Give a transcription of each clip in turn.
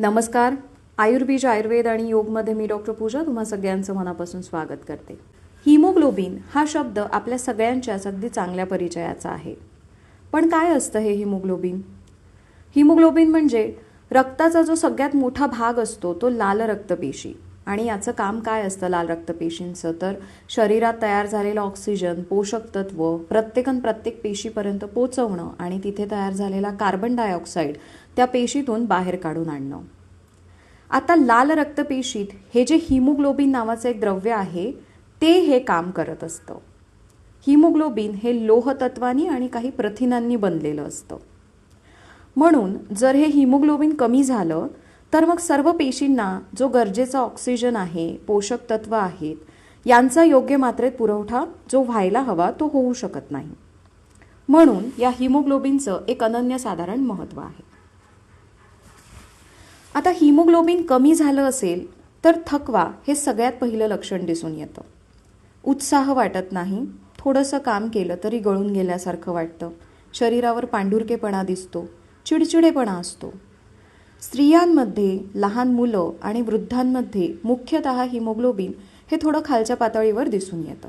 नमस्कार. आयुर्बीज आयुर्वेद आणि योगमध्ये मी डॉक्टर पूजा तुम्हा सगळ्यांचं मनापासून स्वागत करते. हिमोग्लोबिन हा शब्द आपल्या सगळ्यांच्याच अगदी चांगल्या परिचयाचा आहे. पण काय असतं हे हिमोग्लोबिन? हिमोग्लोबिन म्हणजे रक्ताचा जो सगळ्यात मोठा भाग असतो तो लाल रक्तपेशी. आणि याचं काम काय असतं लाल रक्तपेशींचं तर शरीरात तयार झालेलं ऑक्सिजन पोषक तत्व प्रत्येकन प्रत्येक पेशीपर्यंत पोचवणं आणि तिथे तयार झालेला कार्बन डायऑक्साईड त्या पेशीतून बाहेर काढून आणणं. आता लाल रक्तपेशीत हे जे हिमोग्लोबिन नावाचं एक द्रव्य आहे ते हे काम करत असतं. हिमोग्लोबिन हे लोहतत्वानी आणि काही प्रथिनांनी बनलेलं असतं. म्हणून जर हे हिमोग्लोबिन कमी झालं तर मग सर्व पेशींना जो गरजेचा ऑक्सिजन आहे पोषक तत्व आहेत यांचा योग्य मात्रेत पुरवठा जो व्हायला हवा तो होऊ शकत नाही. म्हणून या हिमोग्लोबिनचं एक अनन्यसाधारण महत्त्व आहे. आता हिमोग्लोबिन कमी झालं असेल तर थकवा हे सगळ्यात पहिलं लक्षण दिसून येतं. उत्साह वाटत नाही थोडंसं काम केलं तरी गळून गेल्यासारखं वाटतं. शरीरावर पांढुरकेपणा दिसतो चिडचिडेपणा असतो. स्त्रियांमध्ये लहान मुलं आणि वृद्धांमध्ये मुख्यतः हिमोग्लोबिन हे थोडं खालच्या पातळीवर दिसून येतं.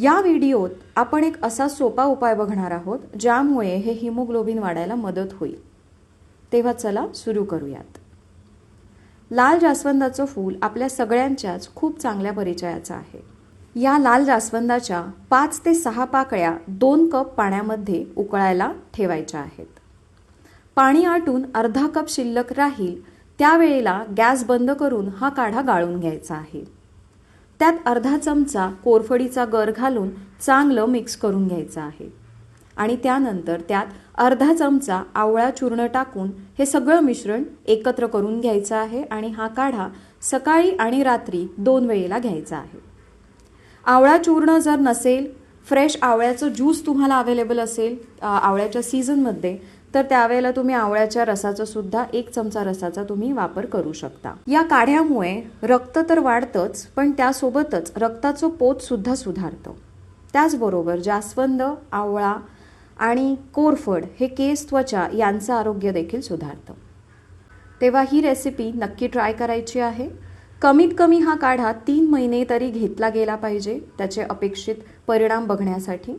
या व्हिडिओत आपण एक असा सोपा उपाय बघणार आहोत ज्यामुळे हे हिमोग्लोबिन वाढायला मदत होईल. तेव्हा चला सुरू करूयात. लाल जास्वंदाचं फूल आपल्या सगळ्यांच्याच खूप चांगल्या परिचयाचं आहे. या लाल जास्वंदाच्या पाच ते सहा पाकळ्या दोन कप पाण्यामध्ये उकळायला ठेवायच्या आहेत. पाणी आटून अर्धा कप शिल्लक राहील त्यावेळेला गॅस बंद करून हा काढा गाळून घ्यायचा आहे. त्यात अर्धा चमचा कोरफडीचा गर घालून चांगलं मिक्स करून घ्यायचं आहे. आणि त्यानंतर त्यात अर्धा चमचा आवळा चूर्ण टाकून हे सगळं मिश्रण एकत्र करून घ्यायचं आहे आणि हा काढा सकाळी आणि रात्री दोन वेळेला घ्यायचा आहे. आवळा चूर्ण जर नसेल फ्रेश आवळ्याचं ज्यूस तुम्हाला अवेलेबल असेल आवळ्याच्या सीझनमध्ये तर त्यावेळेला तुम्ही आवळ्याच्या रसाचा सुद्धा एक चमचा रसाचा तुम्ही वापर करू शकता. या काढ्यामुळे रक्त तर वाढतंच पण त्यासोबतच रक्ताचं पोत सुद्धा सुधारतं. त्याचबरोबर जास्वंद आवळा आणि कोरफड हे केस त्वचा यांचं आरोग्य देखील सुधारतं. तेव्हा ही रेसिपी नक्की ट्राय करायची आहे. कमीत कमी हा काढा तीन महिने तरी घेतला गेला पाहिजे त्याचे अपेक्षित परिणाम बघण्यासाठी.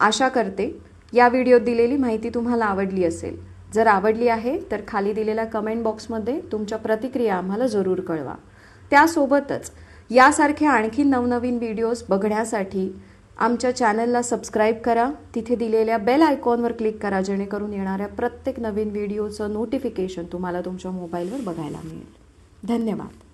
आशा करते या व्हिडिओत दिलेली माहिती तुम्हाला आवडली असेल. जर आवडली आहे तर खाली दिलेल्या कमेंट बॉक्समध्ये तुमच्या प्रतिक्रिया आम्हाला जरूर कळवा. त्यासोबतच यासारखे आणखी नवनवीन व्हिडिओज बघण्यासाठी आमच्या चॅनलला सबस्क्राईब करा. तिथे दिलेल्या बेल आयकॉनवर क्लिक करा जेणेकरून येणाऱ्या प्रत्येक नवीन व्हिडिओचं नोटिफिकेशन तुम्हाला तुमच्या मोबाईलवर बघायला मिळेल. धन्यवाद.